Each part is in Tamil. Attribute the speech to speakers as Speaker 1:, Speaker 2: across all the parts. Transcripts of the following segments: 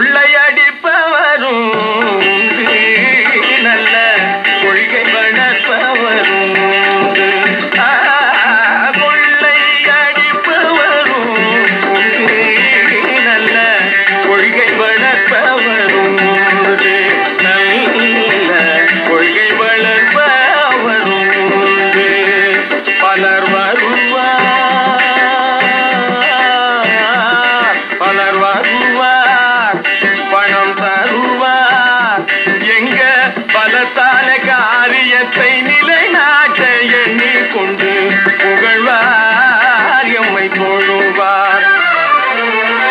Speaker 1: கொள்ளையடிப்பவரும் காரியத்தை நிலைநாட்ட எண்ணி கொண்டு புகழ்வார் எம்மை தொழுவார்.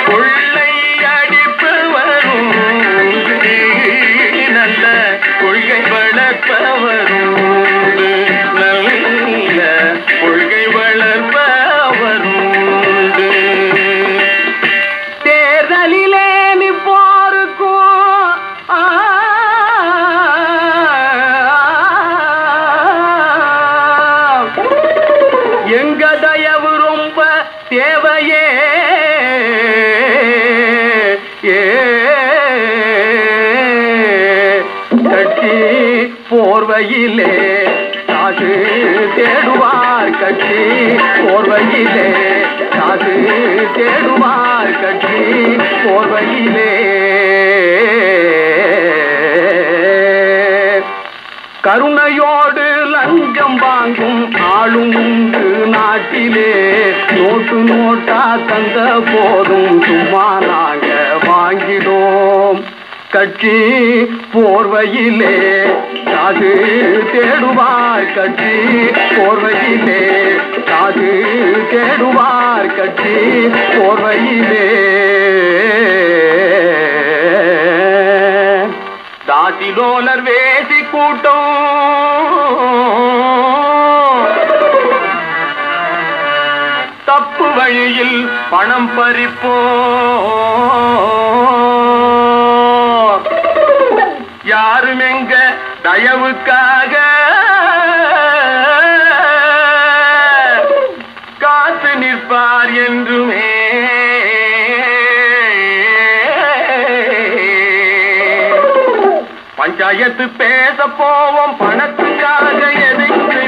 Speaker 1: கொள்ளை அடிப்பவரும் உண்டு, நல்ல கொள்கை வளர்ப்பவரும். சேவையே கட்சி போர்வையிலே காது தேடுவார் கட்சி போர்வையிலே. காது தேடுவார் கட்சி போர்வையிலே. கருணையோடு லஞ்சம் வாங்கும் ஆளும் உண்டு நாட்டிலே. நோட்டு தந்த போதும் சும்மா நாங்க வாங்கிடோம் கட்சி போர்வையிலே காது தேடுவார் கட்சி போர்வையிலே காது தேடுவார் கட்சி போர்வையிலே. தாசிலோலர் வேசி கூட்டம். பணம் பறிப்போ யாரும் எங்க தயவுக்காக காத்து நிற்பார் என்றுமே. பஞ்சாயத்து பேச போவோம் பணத்துக்காக எதைக்கு